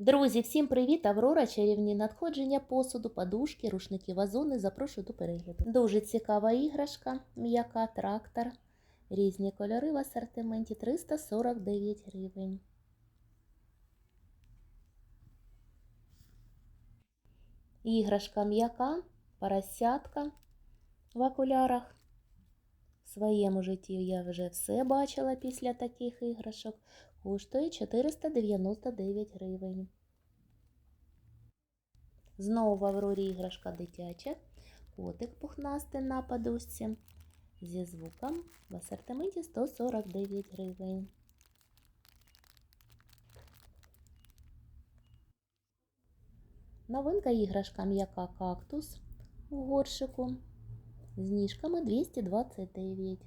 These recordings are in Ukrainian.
Друзі, всім привіт! Аврора, чарівні надходження посуду, подушки, рушники, вазони. Запрошую до перегляду. Дуже цікава іграшка, м'яка трактор. Різні кольори в асортименті 349 гривень. Іграшка м'яка, поросятка в окулярах. В своєму житті я вже все бачила після таких іграшок. Коштує 499 гривень. Знову в Аврорі іграшка дитяча. Котик пухнастий на подушці. Зі звуком в асортименті 149 гривень. Новинка іграшка м'яка кактус у горшику з ніжками 229.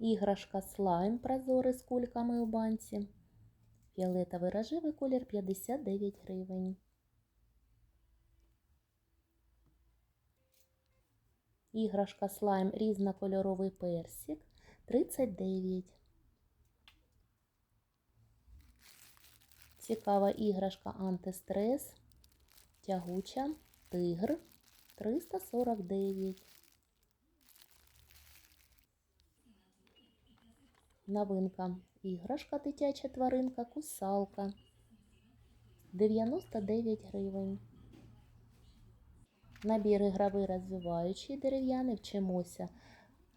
Іграшка слайм прозорий з кульками у банці. Фіолетовий рожевий колір 59 гривень. Іграшка слайм різнокольоровий персик 39. Цікава іграшка антистрес. Тягуча тигр 349. Новинка. Іграшка дитяча тваринка, кусалка. 99 гривень. Набір ігровий розвиваючий дерев'яний вчимося.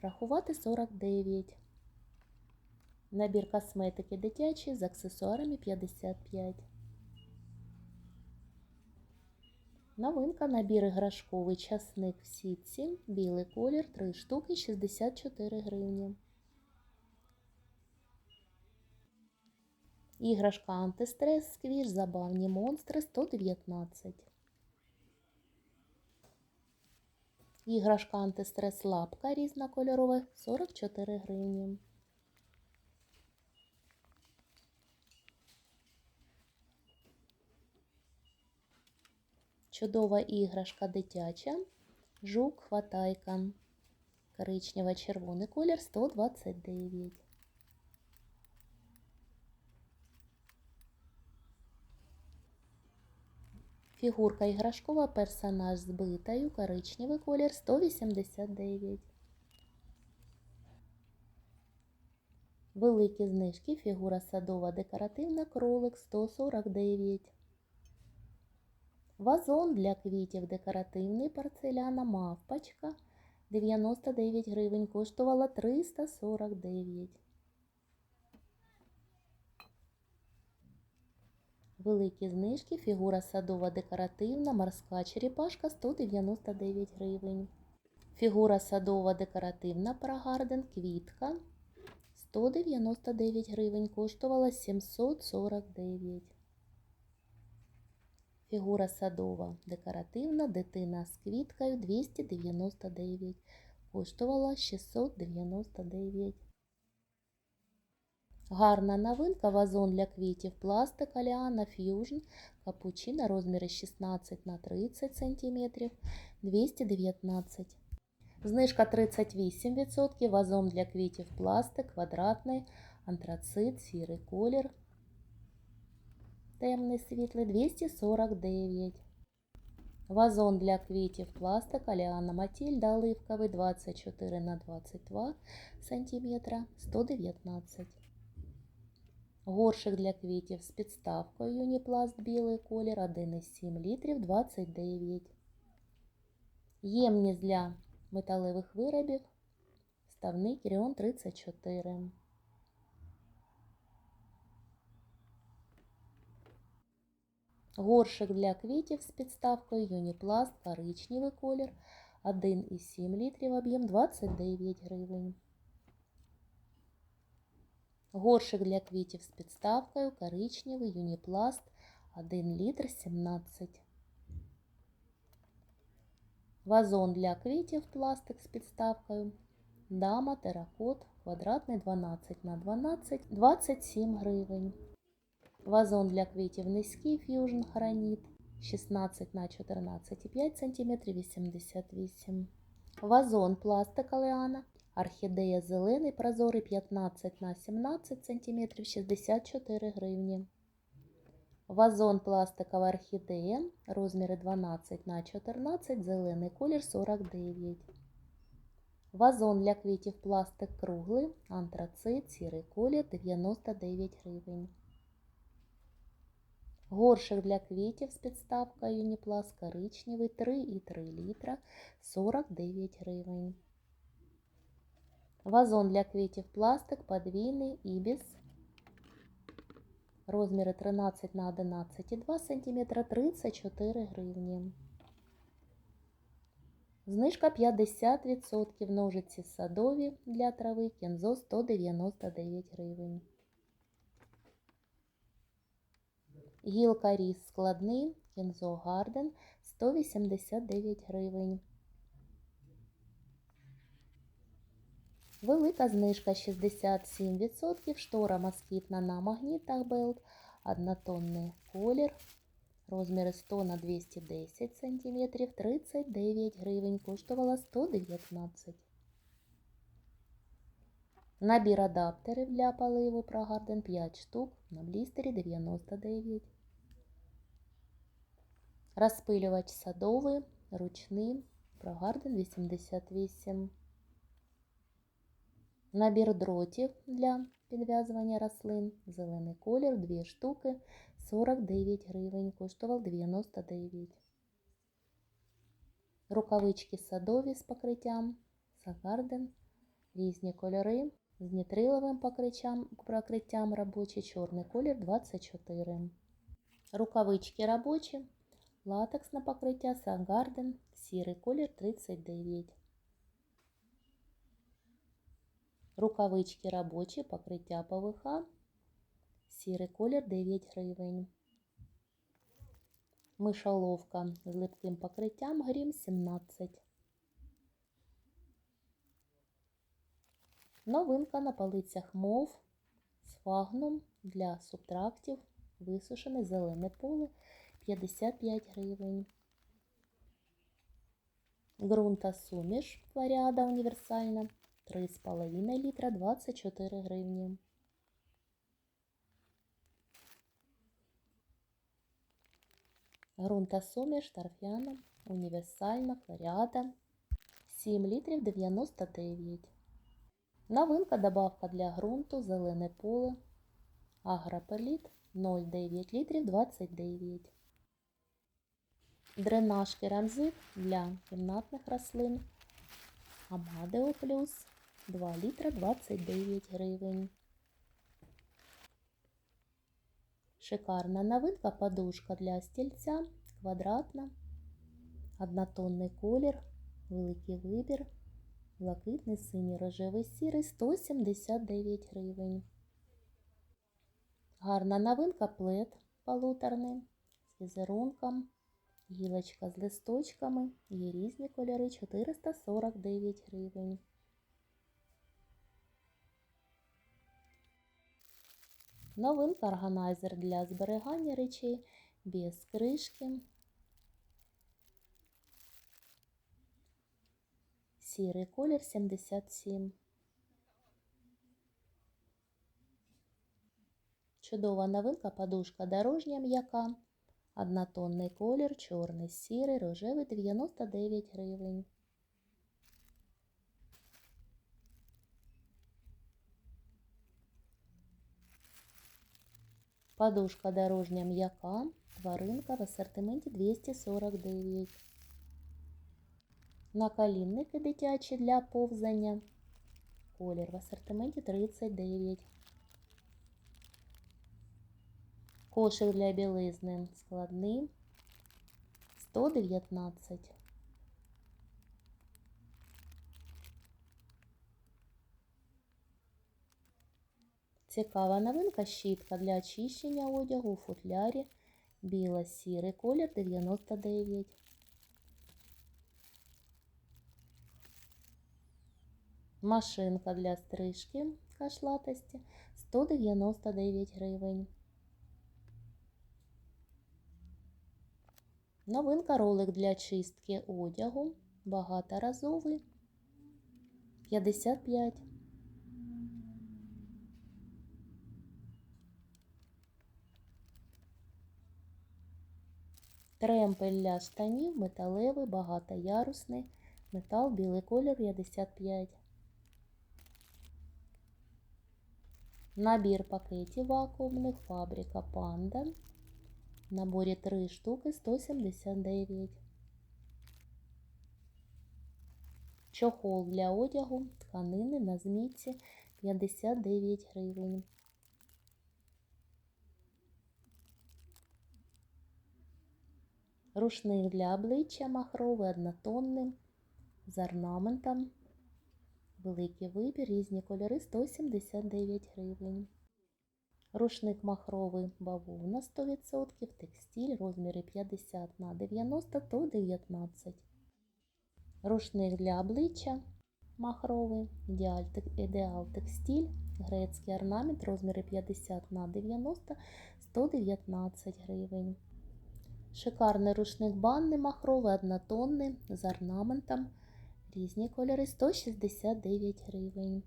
Рахувати 49. Набір косметики дитячий з аксесуарами 55. Новинка набір іграшковий часник в сітці. Білий колір 3 штуки 64 гривні. Іграшка антистрес, сквіш, забавні монстри 119. Іграшка антистрес лапка різнокольорова 44 гривні. Чудова іграшка дитяча. Жук хватайка. Коричнево-червоний колір 129. Фігурка іграшкова персонаж з битою, коричневий колір 189. Великі знижки, фігура садова декоративна, кролик 149. Вазон для квітів декоративний порцеляна мавпочка 99 гривень, коштувала 349. Великі знижки, фігура садова декоративна, морська черепашка 199 гривень. Фігура садова декоративна Парагарден квітка 199 гривень, коштувала 749. Фігура садова декоративна, дитина з квіткою 299, коштувала 699. Гарна новинка, вазон для квітів, пластик Аліана Fusion, капучино, розміри 16 на 30 см, 219. Знижка 38%, вазон для квітів, пластик, квадратний, антрацит, сірий колір, темний світлий, 249. Вазон для квітів, пластик, Аліана Матільда, оливковий, 24 на 22 см, 119. Горшик для квітів з підставкою Юніпласт білий колір 1,7 літрів 29. Ємність для металевих виробів. Ставний Кіріон 34. Горшик для квітів з підставкою Юніпласт коричневий колір 1,7 літрів об'єм 29 гривень. Горшик для квітів з підставкою, коричневий, юніпласт, 1 літр 17. Вазон для квітів, пластик з підставкою. Дама, теракот, квадратний 12 на 12, 27 гривень. Вазон для квітів низький, фьюжн граніт, 16 на 14,5 см, 88. Вазон пластик Алеана Орхідея зелений прозорий 15 на 17 см 64 гривні. Вазон пластикова орхідея, розміри 12 на 14, зелений колір 49. Вазон для квітів пластик круглий, антрацит, сірий колір 99 гривень. Горшик для квітів з підставкою Юніплас коричневий 3,3 літра 49 гривень. Вазон для квітів пластик подвійний ібіс. Розміри 13 на 11,2 см 34 гривні. Знижка 50%. Ножиці садові для трави кінзо 199 гривень. Гілка ріс складний кінзо гарден 189 гривень. Велика знижка 67%. Штора москітна на магнітах белт. Однотонний колір. Розміри 100 на 210 см 39 гривень. Коштувала 119 Набір адаптерів для поливу ProGarden 5 штук. На блістері 99 Розпилювач садовий, ручний, ProGarden 88 Набір дротів для підв'язування рослин. Зелений колір, 2 штуки, 49 гривень, коштував 99. Рукавички садові з покриттям, Сагарден, різні кольори, з нітриловим покриттям, покриттям робочий, чорний колір 24. Рукавички робочі, латексне покриття, Сагарден, сірий колір 39. Рукавички робочі, покриття ПВХ, сірий колір 9 гривень. Мишоловка з липким покриттям грім 17. Новинка на полицях мов з фагном для субтрактів, висушене зелене поле 55 гривень. Грунта суміш Флоріада універсальна 3,5 літра 24 гривні. Грунта суміш торфяна, універсальна, флоріада 7 літрів 99. Новинка добавка для ґрунту, зелене поле, агропеліт 0,9 літрів 29. Дренаж керамзит для кімнатних рослин. Амадео плюс 2 літра 29 гривень. Шикарна новинка подушка для стільця, квадратна, однотонний колір, великий вибір, блакитний, синій, рожевий, сірий 179 гривень. Гарна новинка плед полуторний з візерунком, гілочка з листочками, є різні кольори 449 гривень. Новинка органайзер для зберігання речей без кришки. Сірий колір 77. Чудова новинка подушка дорожня м'яка. Однотонний колір, чорний, сірий, рожевий 99 гривень. Подушка дорожня м'яка, тваринка в асортименті 249. Наколінники дитячі для повзання. Колір в асортименті 39. Кошик для білизни складний 119. Цікава новинка щітка для очищення одягу у футлярі. Біло-сірий колір 99. Машинка для стрижки кашлатості 199 гривень. Новинка ролик для чистки одягу багаторазовий 55. Тремпель для штанів металевий, багатоярусний, метал, білий колір 55. Набір пакетів вакуумних фабрика Панда. В наборі 3 штуки 179. Чохол для одягу тканини на змітці 59 гривень. Рушник для обличчя махровий однотонний з орнаментом. Великий вибір, різні кольори 179 гривень. Рушник махровий бавовна 100%, текстиль, розміри 50 на 90 то 19. Рушник для обличчя махровий, ідеал, ідеал текстиль, грецький орнамент, розміри 50 на 90 119 гривень. Шикарний рушник банний махровий, однотонний з орнаментом. Різні кольори 169 гривень.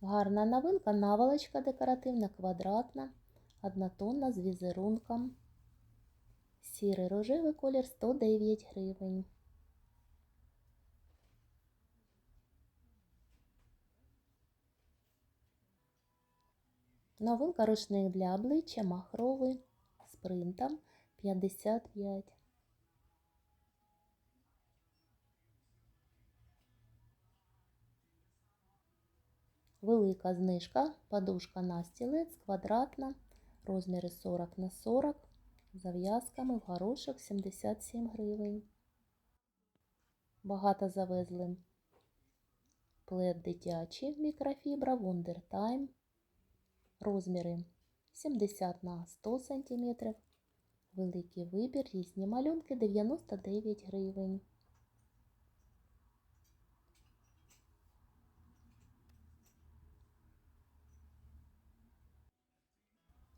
Гарна новинка, наволочка декоративна, квадратна, однотонна з візерунком. Сірий рожевий колір 109 гривень. Новинка рушник для обличчя махровий з принтом 55. Велика знижка, подушка на стілець, квадратна, розміри 40 на 40, зав'язками в горошок 77 гривень. Багато завезли плед дитячий мікрофібра Wonder. Розміри 70 на 100 см. Великий вибір, різні малюнки 99 гривень.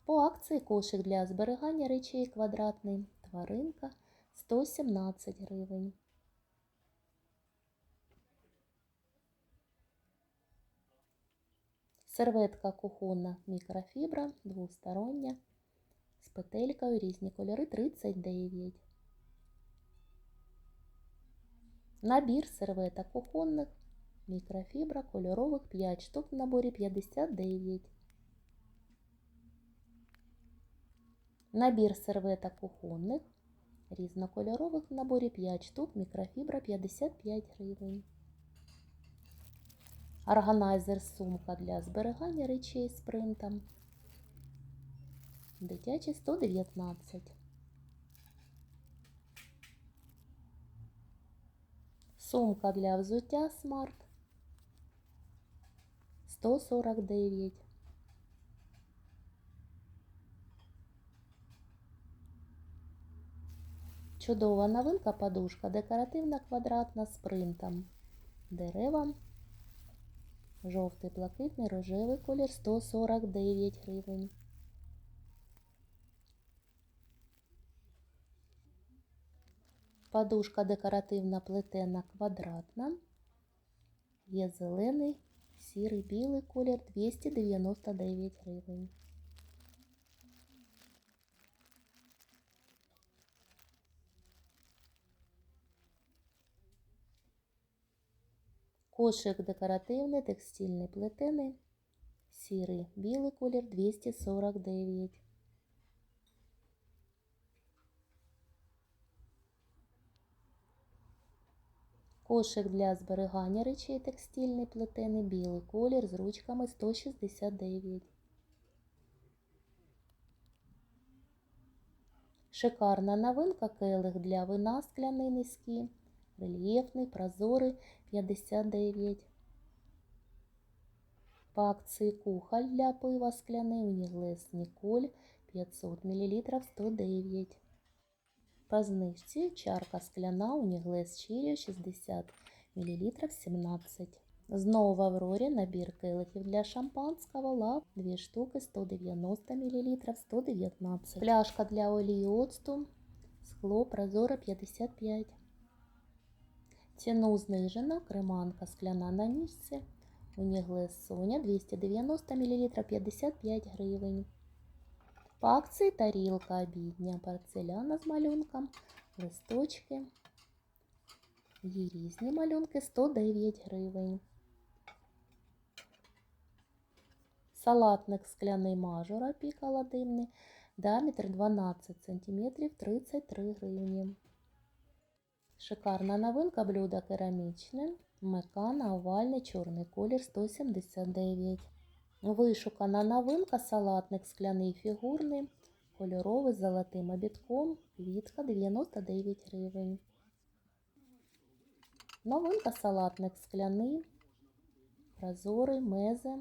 По акції кошик для зберігання речей квадратний. Тваринка 117 гривень. Серветка кухонна мікрофібра, двостороння, з петелькою, різні кольори 39. Набір серветок кухонних, мікрофібра, кольорових 5 штук в наборі 59. Набір серветок кухонних, різнокольорових в наборі 5 штук, мікрофібра 55 гривень. Органайзер сумка для зберігання речей з принтом. Дитячий 119. Сумка для взуття смарт 149. Чудова новинка подушка декоративна квадратна з принтом. Дерева. Жовтий, блакитний, рожевий колір 149 гривень. Подушка декоративна плетена квадратна. Є зелений, сірий, білий колір 299 гривень. Кошик декоративний, текстильний плетений, сірий, білий колір 249. Кошик для зберігання речей текстильний плетений, білий колір з ручками 169. Шикарна новинка келих для вина скляний низький, рельєфний, прозорий 59. По акції кухоль для пива скляний Уніглес Ніколь 500 мл 109. По знижці чарка скляна Уніглес Чірі 60 мл 17. Знову в Аврорі набір келихів для шампанського лав 2 штуки 190 мл 119. Пляшка для олії оцту з Скло прозоре 55. Ціну знижено. Креманка скляна на ніжці. Соня 290 мл 55 гривень. По акції тарілка обідня порцеляна з малюнком, листочки. Є різні малюнки 109 гривень. Салатник скляний мажора пікала димний, діаметр 12 см 33 гривні. Шикарна новинка блюдо керамічне, мекана овальний чорний колір 179. Вишукана новинка салатник скляний фігурний, кольоровий золотим обідком, квітка 99 гривень. Новинка салатник скляний, прозорий, мезе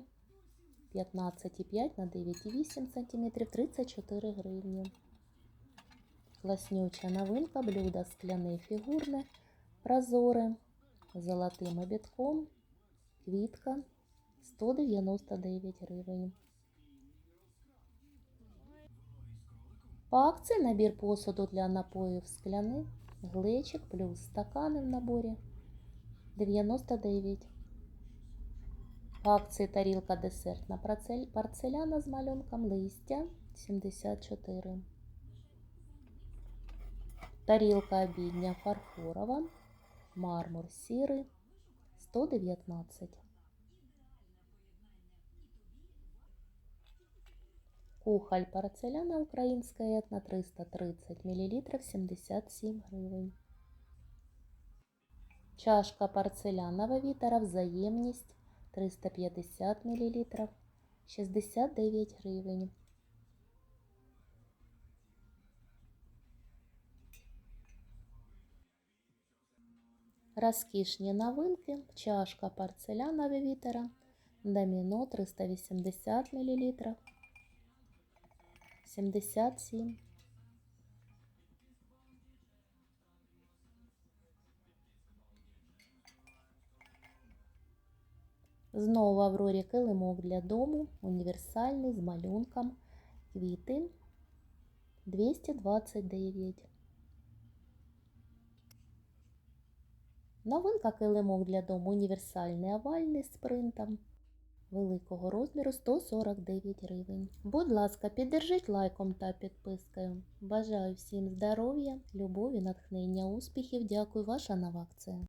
15,5 на 9,8 см 34 гривні. Класнюча новинка блюдо скляне фігурне, прозоре, золотим обідком, квітка 199 гривень. По акції набір посуду для напоїв скляний, глечик плюс стакани в наборі 99. По акції тарілка десертна порцеляна з малюнком листя 74. Тарілка обідня фарфорова, мармур сірий 119. Кухоль порцеляна українська етна 330 мл 77 гривень. Чашка порцелянова вітера взаємність 350 мл 69 гривень. Розкішні новинки. Чашка порцелянового вітера. Доміно 380 мл. 77. Знову в Аврорі килимок для дому. Універсальний з малюнком. Квіти 229. Новинка килимок для дому універсальний овальний з принтом великого розміру 149 гривень. Будь ласка, піддержіть лайком та підпискою. Бажаю всім здоров'я, любові, натхнення, успіхів. Дякую, ваша нова акція.